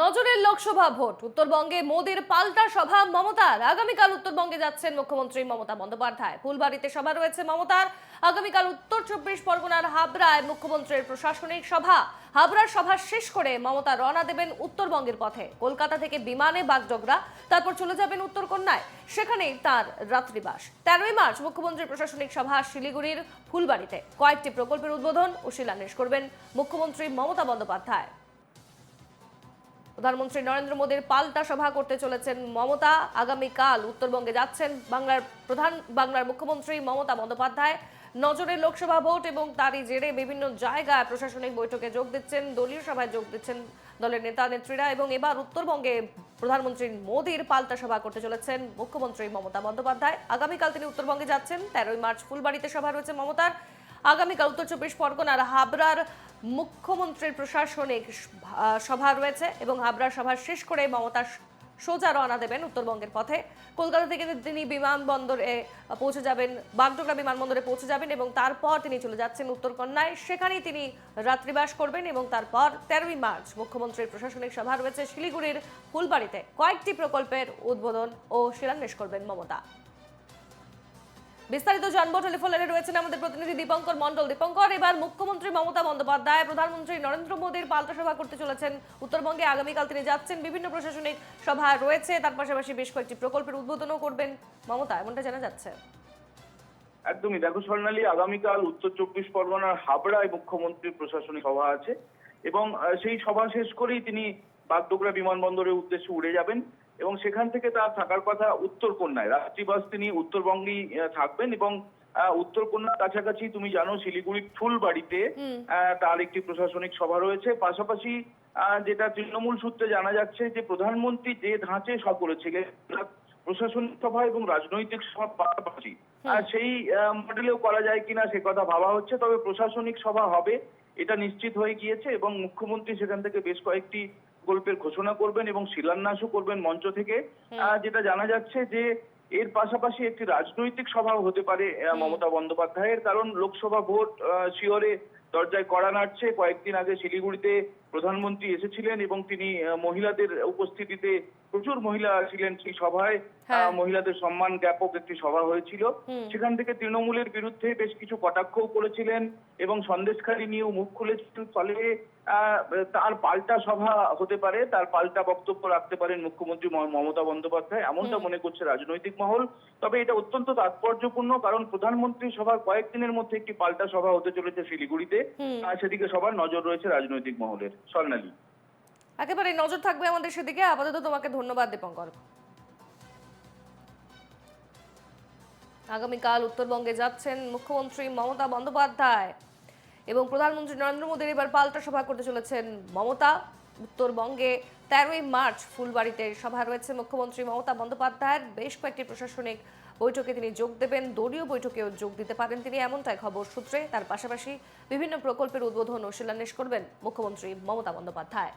নজরের Lok Sabha vote. উত্তরবঙ্গে মোদীর পাল্টা সভা, মমতার। আগামীকাল উত্তরবঙ্গে যাচ্ছেন মুখ্যমন্ত্রী মমতা বন্দ্যোপাধ্যায়। ফুলবাড়িতে সভা রয়েছে মমতার। আগামীকাল উত্তর চব্বিশ পরগনার হাবড়ায় মুখ্যমন্ত্রীর প্রশাসনিক সভা। হাবড়ার সভা শেষ করে মমতা রওনা দেবেন উত্তরবঙ্গের পথে। কলকাতা থেকে বিমানে বাগডোগরা, তারপর চলে যাবেন উত্তরকন্যায় সেখানেই তার রাত্রিবাস। তেরোই মার্চ মুখ্যমন্ত্রীর প্রশাসনিক সভা শিলিগুড়ির ফুলবাড়িতে। কয়েকটি প্রকল্পের উদ্বোধন ও শিলান্যাস করবেন মুখ্যমন্ত্রী মমতা বন্দ্যোপাধ্যায়। প্রধানমন্ত্রী নরেন্দ্র মোদীর পাল্টা সভা করতে চলেছেন মমতা। আগামীকাল উত্তরবঙ্গে যাচ্ছেন বাংলার প্রধান, বাংলার মুখ্যমন্ত্রী মমতা বন্দ্যোপাধ্যায়। নজরে লোকসভা ভোট এবং তারই জেরে বিভিন্ন জায়গায় প্রশাসনিক বৈঠকে যোগ দিচ্ছেন, দলীয় সভায় যোগ দিচ্ছেন দলের নেতা, নেত্রীরা এবং এবার উত্তরবঙ্গে প্রধানমন্ত্রী মোদীর পাল্টা সভা করতে চলেছেন মুখ্যমন্ত্রী মমতা বন্দ্যোপাধ্যায়। আগামীকাল তিনি উত্তরবঙ্গে যাচ্ছেন, তেরোই মার্চ ফুলবাড়িতে সভা রয়েছে মমতার। আগামীকাল উত্তর চব্বিশ পরগনার হাবড়ার মুখ্যমন্ত্রীর প্রশাসনিক সভা রয়েছে এবং হাবড়ার সভা শেষ করে মমতা সোজা রওনা দেবেন উত্তরবঙ্গের পথে। কলকাতা থেকে তিনি বিমানবন্দরে পৌঁছে যাবেন, বাগডোগরা বিমানবন্দরে পৌঁছে যাবেন এবং তারপর তিনি চলে যাচ্ছেন উত্তরকন্যায়। সেখানেই তিনি রাত্রিবাস করবেন এবং তারপর তেরোই মার্চ মুখ্যমন্ত্রীর প্রশাসনিক সভা রয়েছে শিলিগুড়ির ফুলবাড়িতে। কয়েকটি প্রকল্পের উদ্বোধন ও শিলান্যাস করবেন মমতা। বিস্তারিত জানব। টেলিফোন রয়েছেন আমাদের প্রতিনিধি দীপঙ্কর মন্ডল দীপঙ্কর, এবার মুখ্যমন্ত্রী মমতা বন্দ্যোপাধ্যায়, প্রধানমন্ত্রী নরেন্দ্র মোদীর পাল্টা সভা করতে চলেছেন উত্তরবঙ্গে। আগামীকাল তিনি যাচ্ছেন, বিভিন্ন প্রশাসনিক সভা রয়েছে, তার পাশাপাশি বেশ কয়েকটি প্রকল্পের উদ্বোধনও করবেন মমতা, এমনটা জানা যাচ্ছে। একদমই। দেখো স্বর্ণালী, আগামীকাল উত্তর চব্বিশ পরগনার হাবড়ায় মুখ্যমন্ত্রীর প্রশাসনিক সভা আছে এবং সেই সভা শেষ করেই তিনি বাগডোগরা বিমানবন্দরের উদ্দেশ্যে উড়ে যাবেন। এবং সেখান থেকে তার থাকার কথা উত্তরকন্যায়। রাত্রিবাস তিনি উত্তরবঙ্গেই থাকবেন এবং আহ, উত্তরকন্যার কাছাকাছি তুমি জানো শিলিগুড়ির ফুলবাড়িতে হুম। আহ, তার একটি প্রশাসনিক সভা রয়েছে। পাশাপাশি যেটা তৃণমূল সূত্রে জানা যাচ্ছে যে প্রধানমন্ত্রী যে ধাঁচে সব করেছিলেন প্রশাসনিক সভা এবং রাজনৈতিক সভা পাশাপাশি। সেই মডেলেও করা যায় কিনা সে কথা ভাবা হচ্ছে তবে প্রশাসনিক সভা হবে এটা নিশ্চিত হয়ে গিয়েছে এবং মুখ্যমন্ত্রী সেখান থেকে বেশ কয়েকটি প্রকল্পের ঘোষণা করবেন এবং শিলান্যাসও করবেন মঞ্চ থেকে। আহ, যেটা জানা যাচ্ছে যে এর পাশাপাশি একটি রাজনৈতিক সভাও হতে পারে মমতা বন্দ্যোপাধ্যায়ের। কারণ লোকসভা ভোট আহ, শিওরে দরজায় কড়া নাড়ছে। কয়েকদিন আগে শিলিগুড়িতে প্রধানমন্ত্রী এসেছিলেন এবং তিনি মহিলাদের উপস্থিতিতে প্রচুর মহিলা ছিলেন সেই সভায়। হ্যাঁ। মহিলাদের সম্মান জ্ঞাপক একটি সভা হয়েছিল। সেখান থেকে তৃণমূলের বিরুদ্ধে বেশ কিছু কটাক্ষও করেছিলেন এবং সন্দেশখালী নিয়েও মুখ খুলেছিলেন। ফলে আহ, তার পাল্টা সভা হতে পারে তার পাল্টা বক্তব্য রাখতে পারেন মুখ্যমন্ত্রী মমতা বন্দ্যোপাধ্যায়। এমনটা মনে করছে রাজনৈতিক মহল। তবে এটা অত্যন্ত তাৎপর্যপূর্ণ কারণ প্রধানমন্ত্রী সভার কয়েকদিনের মধ্যে একটি পাল্টা সভা হতে চলেছে শিলিগুড়িতে। সেদিকে সবার নজর রয়েছে রাজনৈতিক মহলের। স্বর্ণালী। একেবারে নজর থাকবে আমাদের সেদিকে। আপাতত তোমাকে ধন্যবাদ, দীপঙ্কর। আগামীকাল উত্তরবঙ্গে যাচ্ছেন মুখ্যমন্ত্রী মমতা বন্দ্যোপাধ্যায় এবং প্রধানমন্ত্রী নরেন্দ্র মোদীর এবার পাল্টা সভা করতে চলেছেন মমতা। উত্তরবঙ্গে তেরোই মার্চ ফুলবাড়িতে সভা রয়েছে মুখ্যমন্ত্রী মমতা বন্দ্যোপাধ্যায়ের। বেশ কয়েকটি প্রশাসনিক বৈঠকে তিনি যোগ দেবেন, দলীয় বৈঠকেও যোগ দিতে পারেন তিনি এমনটাই খবর সূত্রে। তার পাশাপাশি বিভিন্ন প্রকল্পের উদ্বোধন ও শিলান্যাস করবেন মুখ্যমন্ত্রী মমতা বন্দ্যোপাধ্যায়।